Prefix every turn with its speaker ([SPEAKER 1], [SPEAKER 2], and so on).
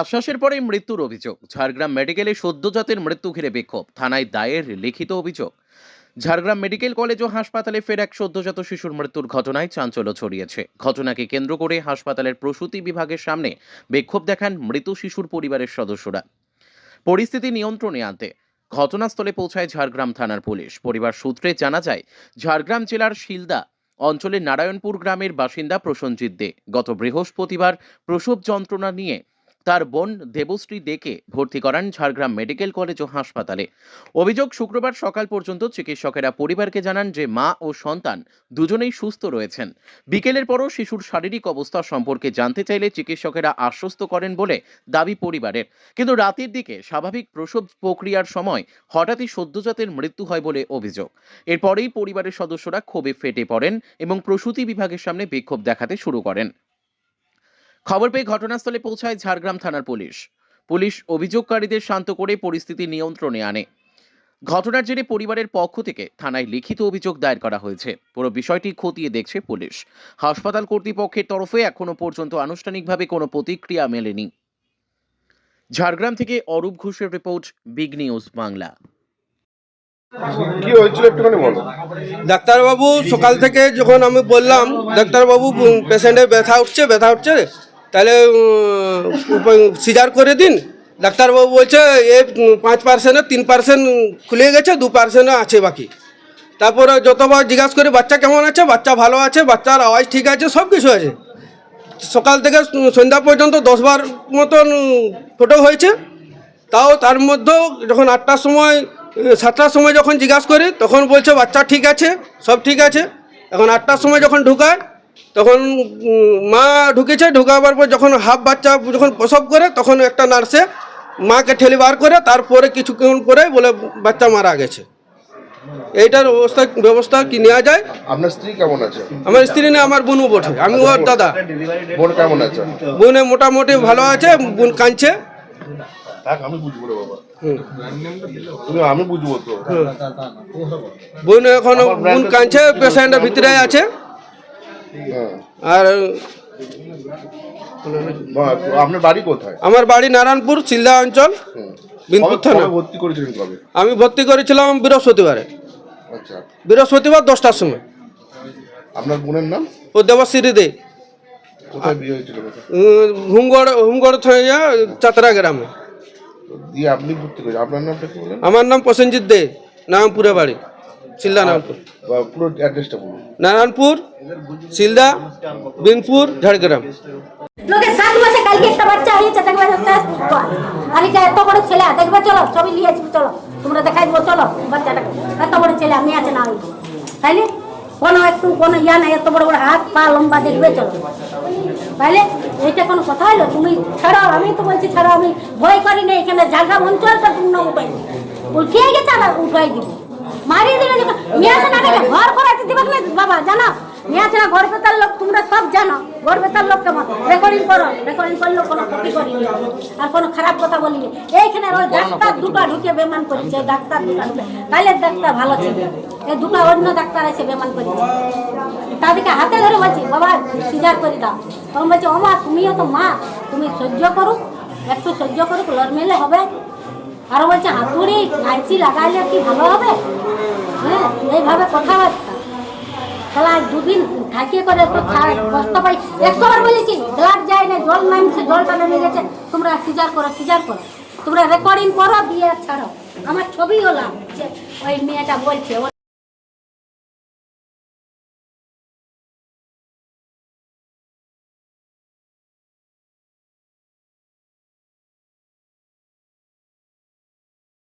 [SPEAKER 1] আশ্বাসের পরে মৃত্যুর অভিযোগ। ঝাড়গ্রাম মেডিকেলে সদ্যজাতের মৃত্যু ঘিরে বিক্ষোভ। থানায় দায়ের লিখিত অভিযোগ। ঝাড়গ্রাম মেডিকেল কলেজ ও হাসপাতালে ফের এক সদ্যজাত শিশুর মৃত্যুর ঘটনায় চাঞ্চল্য ছড়িয়েছে। ঘটনাকে কেন্দ্র করে হাসপাতালের প্রসূতি বিভাগের সামনে বিক্ষোভ দেখান মৃত শিশুর পরিবারের সদস্যরা। পরিস্থিতি নিয়ন্ত্রণে আনতে ঘটনাস্থলে পৌঁছায় ঝাড়গ্রাম থানার পুলিশ। পরিবার সূত্রে জানা যায়, ঝাড়গ্রাম জেলার শিলদা অঞ্চলের নারায়ণপুর গ্রামের বাসিন্দা প্রসঞ্জিৎ দে গত বৃহস্পতিবার প্রসব যন্ত্রণা নিয়ে তার বোন দেবশ্রী দেকে ভর্তি করান ঝাড়গ্রাম মেডিকেল কলেজ ও হাসপাতালে। অভিযোগ, শুক্রবার সকাল পর্যন্ত চিকিৎসকেরা পরিবারকে জানান যে মা ও সন্তান দুজনেই সুস্থ রয়েছেন। বিকেলের পরও শিশুর শারীরিক অবস্থা সম্পর্কে জানতে চাইলে চিকিৎসকেরা আশ্বস্ত করেন বলে দাবি পরিবারের। কিন্তু রাতের দিকে স্বাভাবিক প্রসব প্রক্রিয়ার সময় হঠাৎই সদ্যজাতের মৃত্যু হয় বলে অভিযোগ। এরপরেই পরিবারের সদস্যরা ক্ষোভে ফেটে পড়েন এবং প্রসূতি বিভাগের সামনে বিক্ষোভ দেখাতে শুরু করেন। খবর পেয়ে ঘটনাস্থলে পৌঁছায় ঝাড়গ্রাম থানার পুলিশ। পুলিশ অভিযোগকারীদের শান্ত করে পরিস্থিতি নিয়ন্ত্রণে আনে। ঘটনার জেরে পরিবারের পক্ষ থেকে থানায় লিখিত অভিযোগ দায়ের করা হয়েছে। পুরো বিষয়টি খতিয়ে দেখছে পুলিশ। হাসপাতাল কর্তৃপক্ষের তরফে এখনও পর্যন্ত আনুষ্ঠানিকভাবে কোনো প্রতিক্রিয়া মেলেনি। ঝাড়গ্রাম থেকে অরূপ ঘোষের রিপোর্ট বিগ নিউজ বাংলা।
[SPEAKER 2] কি হয়েছিল একটুখানি বলো।
[SPEAKER 3] ডাক্তারবাবু সকাল থেকে যখন আমি বললাম ডাক্তারবাবু পেশেন্টের ব্যথা উঠছে ব্যথা উঠছে তাহলে সিজার করে দিন। ডাক্তারবাবু বলছে, এ পাঁচ পার্সেন্টে, তিন পার্সেন্ট খুলে গেছে, দু পার্সেন্ট আছে বাকি। তারপরে যতবার জিজ্ঞাসা করি, বাচ্চা কেমন আছে? বাচ্চা ভালো আছে, বাচ্চার আওয়াজ ঠিক আছে, সব কিছু আছে। সকাল থেকে সন্ধ্যা পর্যন্ত দশবার মতন ফটো হয়েছে। তাও তার মধ্যেও যখন আটটার সময় সাতটার সময় যখন জিজ্ঞাসা করি, তখন বলছে, বাচ্চা ঠিক আছে, সব ঠিক আছে। এখন আটটার সময় যখন ঢুকায় তখন মা ঢুকেছে ঢুকাবার পর যখন হাফ বাচ্চা যখন প্রসব করে তখন একটা নার্সে মাকে ঠেলে বার করে তারপরে কিছুক্ষণ পরে বলে বাচ্চা মারা গেছে। এইটার অবস্থা ব্যবস্থা কি নেওয়া যায়?
[SPEAKER 2] আপনার স্ত্রী কেমন আছে?
[SPEAKER 3] আমার স্ত্রী না আমার বোনও বটে। আমি ওর দাদা।
[SPEAKER 2] বোন কেমন আছে?
[SPEAKER 3] বোনে মোটামুটি ভালো আছে বোন কাঁদছে।
[SPEAKER 2] আমি বুঝব রে বাবা। আমি বুঝব তো।
[SPEAKER 3] বোন এখন বোন কাঁদছে পেশেন্টের ভিতরে আছে। আর
[SPEAKER 2] আপনার বাড়ি কোথায়?
[SPEAKER 3] আমার বাড়ি নারায়ণপুর শিলদা অঞ্চল বিনপুর থানা।
[SPEAKER 2] ভর্তি করেছিলেন কবে?
[SPEAKER 3] আমি ভর্তি করেছিলাম বৃহস্পতিবারে।
[SPEAKER 2] আচ্ছা।
[SPEAKER 3] বৃহস্পতিবার দশটার সময়।
[SPEAKER 2] আপনার বোনের নাম?
[SPEAKER 3] ও দেবশ্রী দে। হুমগড় হুমগড় চাতরা গ্রামে।
[SPEAKER 2] দিয়ে আপনি ভর্তি করেছেন। আপনার নামটা কি বলেন?
[SPEAKER 3] আমার নাম প্রসেনজিৎ দে নারায়ণপুরে বাড়ি। শিলদা নারায়ণপুর
[SPEAKER 2] পুরো অ্যাড্রেসটা বলুন।
[SPEAKER 3] নারায়ণপুর শিলদা বিনপুর ঝাড়গ্রাম।
[SPEAKER 4] লোকের সাত মাসে কালকে একটা বাচ্চা হয়েছে দেখবে যে আর এটা এত বড় ছেলে দেখবে চলো ছবি নিয়ে আসব চলো। তোমরা দেখাই দেবো চলো বাচ্চাটাকে। এত বড় ছেলে আমি আছে না কোনো একটু কোনো ইয়া নাই এত বড় বড় হাত পা লম্বা দেখবে চলো। তাইলে এইটা কোনো কথা হলো তুমি ছাড়াও আমি তো বলছি ছাড়াও আমি ভয় করি না এখানে জায়গা অঞ্চলটা পূর্ণ উপায় উঠিয়ে গেছে আর উঠাই দিব। মারিয়ে দিলে মেয়ে আগে ঘর করাতে দিবে না বাবা জানো? মেয়ে না ঘর বেতার লোক তোমরা সব জানো। ঘর বেতার লোক কেমন? রেকর্ডিং করো রেকর্ডিং করলেও কোনো ক্ষতি করিনি। আর কোনো খারাপ কথা বলিনি। এইখানে ওই ডাক্তার দুটো ঢুকে বেমান করেছে ডাক্তার দুটো ঢুকে। তাহলে ডাক্তার ভালো ছিল। এই দুটো অন্য ডাক্তার এসে বেমান করেছে। তাদেরকে হাতে ধরে বলছি বাবা সিজার করে দাও। তখন বলছে ও মা তুমিও তো মা তুমি সহ্য করুক একটু সহ্য করুক নর্মেলে হবে। আরও বলছে, হাতুড়ি কাঁচি লাগাইলে কি ভালো হবে? হ্যাঁ এইভাবে কথাবার্তা। তাহলে আজ দুদিন থাকিয়ে করে তো কষ্ট পাই। একশো বার বলেছি, ব্লাড যায় না, জল নামছে জলটা নেমে গেছে। তোমরা সিজার করো সিজার করো। তোমরা রেকর্ডিং করো দিয়ে ছাড়ো। আমার ছবি হলাম ওই মেয়েটা বলছে